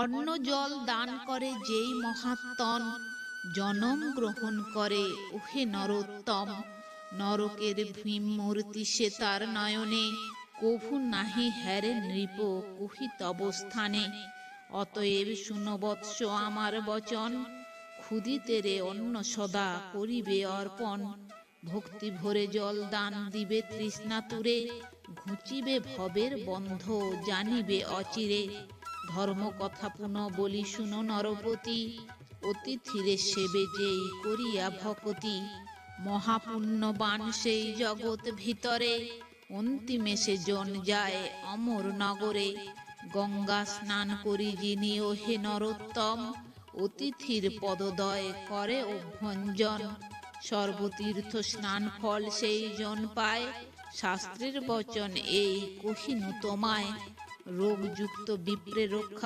অন্ন জল দান করে যেই মহাত্মন, জনম গ্রহণ করে, ওহে নরোত্তম। নরকের ভীম মূর্তি সে তার নয়নে, কভু নাহি হ্যারে নৃপ কুহিত অবস্থানে অতএব শুনবৎস আমার বচন, ক্ষুদিতেরে অন্ন সদা করিবে অর্পণ। ভক্তি ভরে জল দান দিবে তৃষ্ণা তুরে, ঘুচিবে ভবের বন্ধ, জানিবে অচিরে। ধর্ম কথা পুনঃ বলি শুনো নরপতি। অতিথিরে সেবে যেই করিয়া ভকতি। মহাপুণ্যবান সেই জগৎ ভিতরে। অন্তিমে সে জন যায় অমর নগরে। গঙ্গা স্নান করি যিনি, ওহে নরোত্তম। অতিথির পদদয় করে অভ্যঞ্জন। সর্বতীর্থ স্নান ফল সেই জন পায়। শাস্ত্রের বচন এই, কহিনু তোমায়। রোগযুক্ত বিপ্রে রক্ষা